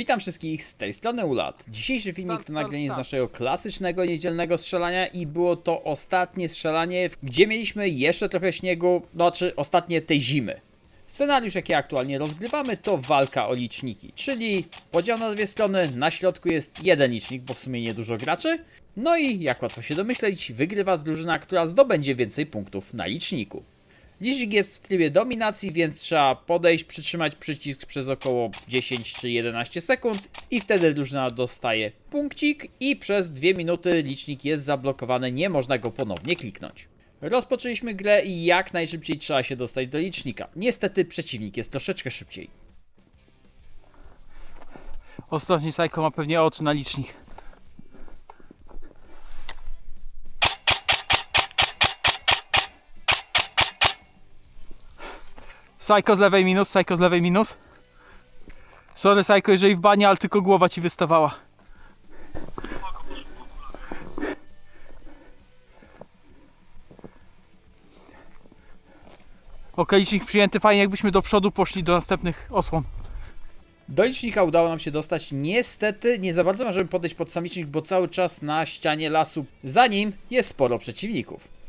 Witam wszystkich z tej strony Ulat. Dzisiejszy filmik to nagranie z naszego klasycznego niedzielnego strzelania i było to ostatnie strzelanie, gdzie mieliśmy jeszcze trochę śniegu, znaczy ostatnie tej zimy. Scenariusz, jaki aktualnie rozgrywamy, to walka o liczniki, czyli podział na dwie strony, na środku jest jeden licznik, bo w sumie niedużo graczy, no i jak łatwo się domyśleć, wygrywa drużyna, która zdobędzie więcej punktów na liczniku. Licznik jest w trybie dominacji, więc trzeba podejść, przytrzymać przycisk przez około 10 czy 11 sekund i wtedy drużyna dostaje punkcik i przez 2 minuty licznik jest zablokowany, nie można go ponownie kliknąć. Rozpoczęliśmy grę i jak najszybciej trzeba się dostać do licznika. Niestety przeciwnik jest troszeczkę szybciej. Ostrożnie, Psycho ma pewnie oczy na licznik. Psycho z lewej minus, Psycho z lewej minus. Sorry Psycho, jeżeli w banie, ale tylko głowa ci wystawała. Ok, licznik przyjęty, fajnie jakbyśmy do przodu poszli do następnych osłon. Do licznika udało nam się dostać. Niestety nie za bardzo możemy podejść pod sam licznik, bo cały czas na ścianie lasu za nim jest sporo przeciwników.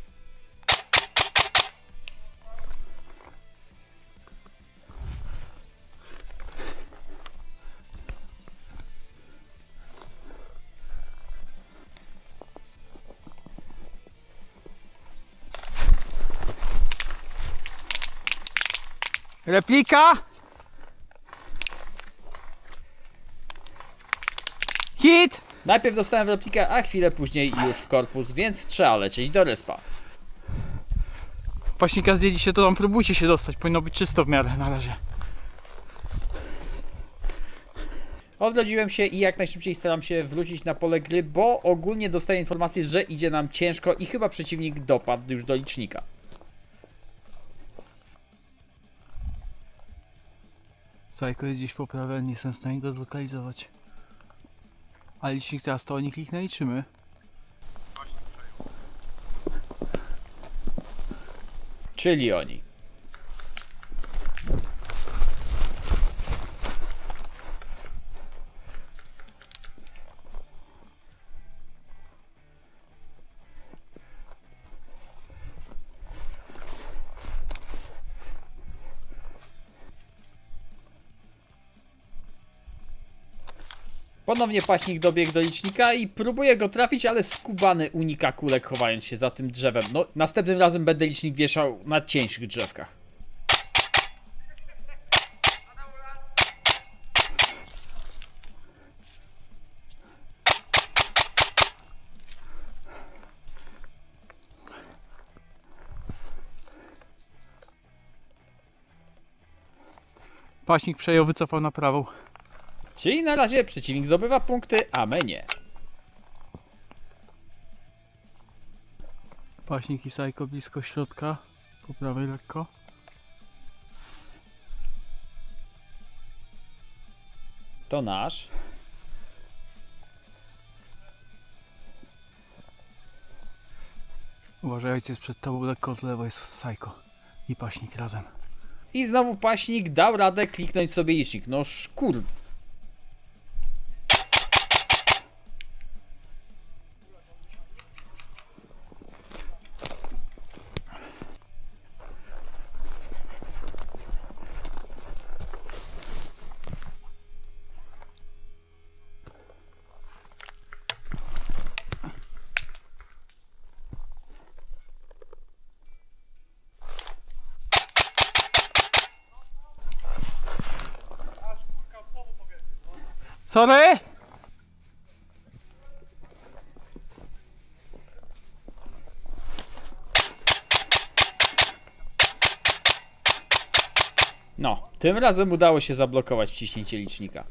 Replika! Hit! Najpierw dostałem replikę, a chwilę później już w korpus, więc trzeba lecieć do respa. Paśnika zdjęli się, to tam próbujcie się dostać. Powinno być czysto w miarę na razie. Odrodziłem się i jak najszybciej staram się wrócić na pole gry, bo ogólnie dostaję informację, że idzie nam ciężko i chyba przeciwnik dopadł już do licznika. Psycho jest gdzieś po prawej, nie jestem w stanie go zlokalizować. A licznik teraz to oni kliknęli, czy my? Czyli oni. Ponownie paśnik dobiegł do licznika i próbuje go trafić, ale skubany unika kulek chowając się za tym drzewem. No, następnym razem będę licznik wieszał na cieńszych drzewkach. Paśnik przejął, wycofał na prawą. Czyli na razie przeciwnik zdobywa punkty, a my nie. Paśnik i Psycho blisko środka. Po prawej lekko. To nasz. Uważaj, ojciec przed tobą lekko od lewo jest Psycho. I Paśnik razem. I znowu paśnik dał radę kliknąć sobie licznik. No szkur. Sorry! No, tym razem udało się zablokować wciśnięcie licznika.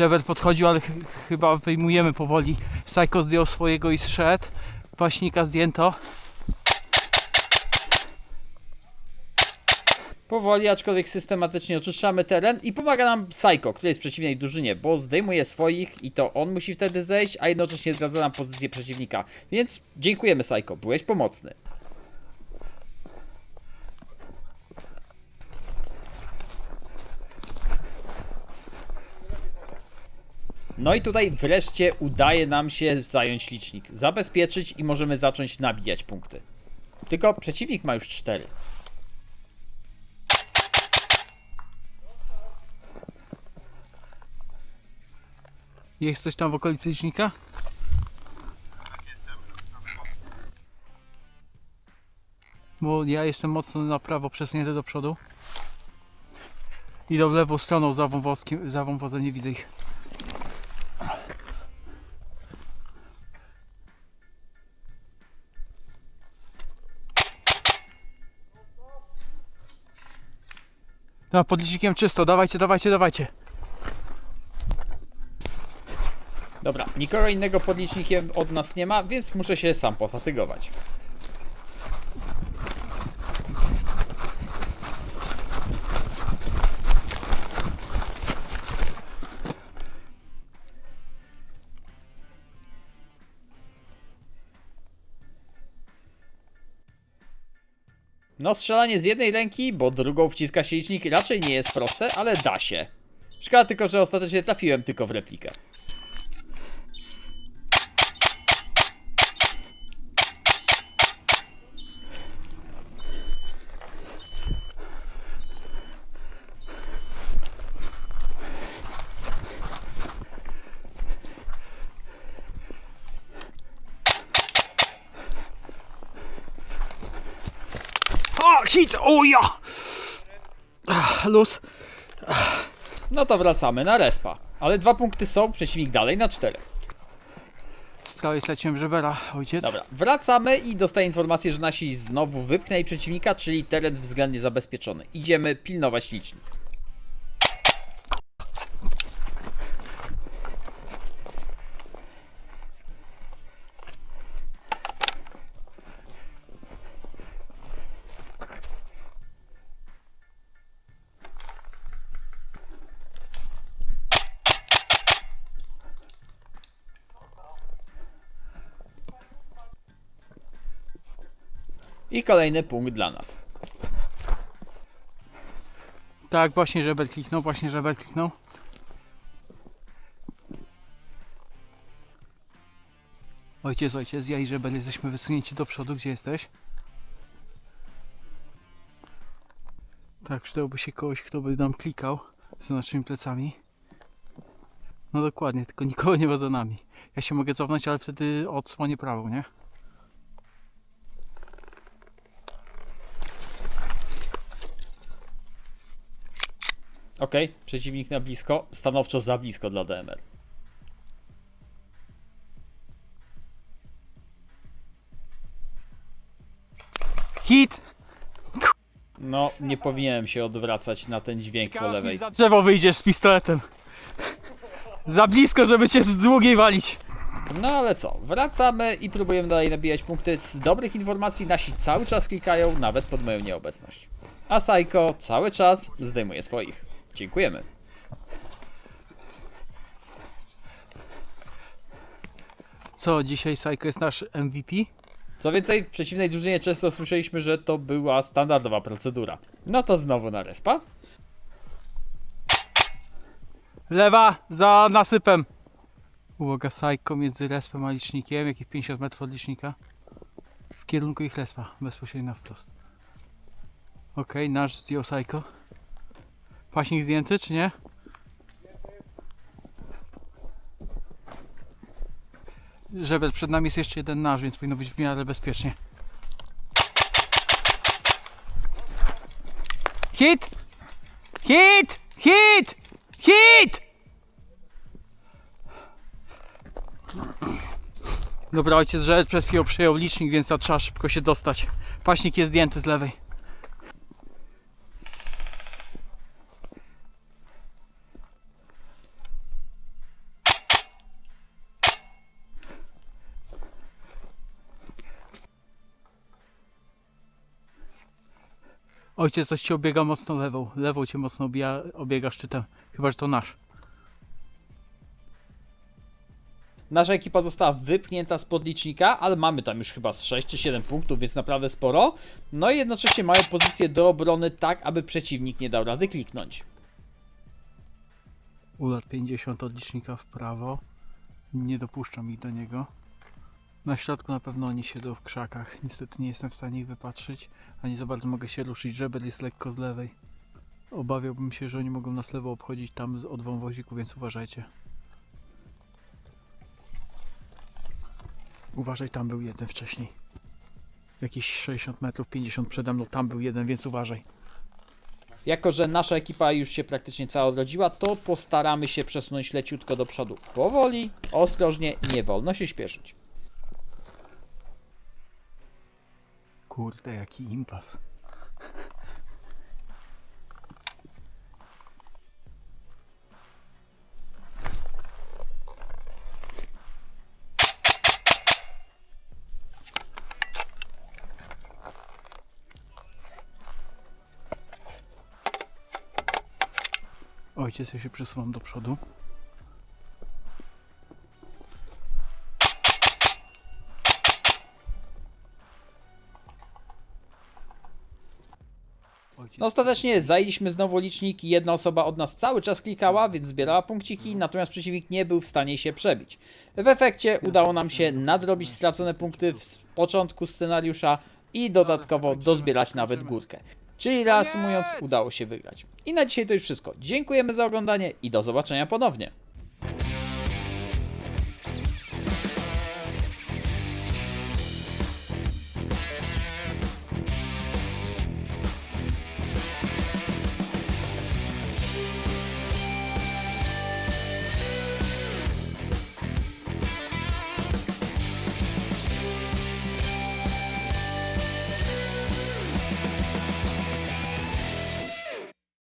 Żeber podchodził, ale ch chyba wyjmujemy powoli. Psycho zdjął swojego i zszedł. Paśnika zdjęto. Powoli, aczkolwiek systematycznie oczyszczamy teren i pomaga nam Psycho, który jest w przeciwnej drużynie, bo zdejmuje swoich i to on musi wtedy zejść, a jednocześnie zdradza nam pozycję przeciwnika. Więc dziękujemy Psycho, byłeś pomocny. No i tutaj wreszcie udaje nam się zająć licznik, zabezpieczyć i możemy zacząć nabijać punkty. Tylko przeciwnik ma już 4. Jest coś tam w okolicy licznika? Bo ja jestem mocno na prawo przesunięty do przodu. Idą lewą stroną za wąwozkiem, za wąwozem, nie widzę ich. No, pod licznikiem czysto, dawajcie, dawajcie, dawajcie. Dobra, nikogo innego podlicznikiem od nas nie ma, więc muszę się sam pofatygować. No, strzelanie z jednej ręki, bo drugą wciska się licznik, raczej nie jest proste, ale da się. Szkoda tylko, że ostatecznie trafiłem tylko w replikę. O, hit! O ja! Ach, Luz. No to wracamy na respa. Ale dwa punkty są, przeciwnik dalej na czterech. Z prawej straciłem żebera, ojciec. Dobra, wracamy i dostaję informację, że nasi znowu wypchnęli przeciwnika, czyli teren względnie zabezpieczony. Idziemy pilnować licznik. I kolejny punkt dla nas. Tak, właśnie żeber kliknął, właśnie żeber kliknął. Ojciec, ojciec, ja i żeber jesteśmy wysunięci do przodu, gdzie jesteś? Tak, przydałby się kogoś, kto by nam klikał z naszymi plecami. No dokładnie, tylko nikogo nie ma za nami. Ja się mogę cofnąć, ale wtedy odsłonię prawą, nie? Ok, przeciwnik na blisko, stanowczo za blisko dla DMR. Hit! No, nie powinienem się odwracać na ten dźwięk po lewej. Za drzewo wyjdziesz z pistoletem. Za blisko, żeby cię z długiej walić. No ale co, wracamy i próbujemy dalej nabijać punkty. Z dobrych informacji nasi cały czas klikają, nawet pod moją nieobecność. A Psycho cały czas zdejmuje swoich. Dziękujemy. Co, dzisiaj Psycho jest nasz MVP? Co więcej, w przeciwnej drużynie często słyszeliśmy, że to była standardowa procedura. No to znowu na respa. Lewa, za nasypem. Uwaga, Psycho między respem a licznikiem, jakieś 50 metrów od licznika. W kierunku ich respa, bezpośrednio wprost. Okej, nasz zdjął Psycho. Paśnik zdjęty, czy nie? Żebel, przed nami jest jeszcze jeden nasz, więc powinno być w miarę bezpiecznie. Hit! Hit! Hit! Hit! Dobra, ojciec Żel przed chwilą przejął licznik, więc trzeba szybko się dostać. Paśnik jest zdjęty z lewej. Ojciec coś ci obiega mocno lewą. Lewą cię mocno obija, obiega szczytem. Chyba, że to nasz. Nasza ekipa została wypchnięta z podlicznika, ale mamy tam już chyba z 6 czy 7 punktów, więc naprawdę sporo. No i jednocześnie mają pozycję do obrony tak, aby przeciwnik nie dał rady kliknąć. Ular 50 od licznika w prawo. Nie dopuszczam ich do niego. Na środku na pewno oni siedzą w krzakach. Niestety nie jestem w stanie ich wypatrzyć, ani za bardzo mogę się ruszyć. Żeber jest lekko z lewej. Obawiałbym się, że oni mogą nas lewo obchodzić tam z od wąwoziku, więc uważajcie. Uważaj, tam był jeden wcześniej. Jakieś 60 metrów, 50 przede mną, tam był jeden, więc uważaj. Jako, że nasza ekipa już się praktycznie cała odrodziła, to postaramy się przesunąć leciutko do przodu. Powoli, ostrożnie, nie wolno się śpieszyć. Kurde, jaki impas. Ojciec, ja się przesuwam do przodu. No ostatecznie zajęliśmy znowu licznik i jedna osoba od nas cały czas klikała, więc zbierała punkciki, natomiast przeciwnik nie był w stanie się przebić. W efekcie udało nam się nadrobić stracone punkty w początku scenariusza i dodatkowo dozbierać nawet górkę. Czyli reasumując, udało się wygrać. I na dzisiaj to już wszystko. Dziękujemy za oglądanie i do zobaczenia ponownie.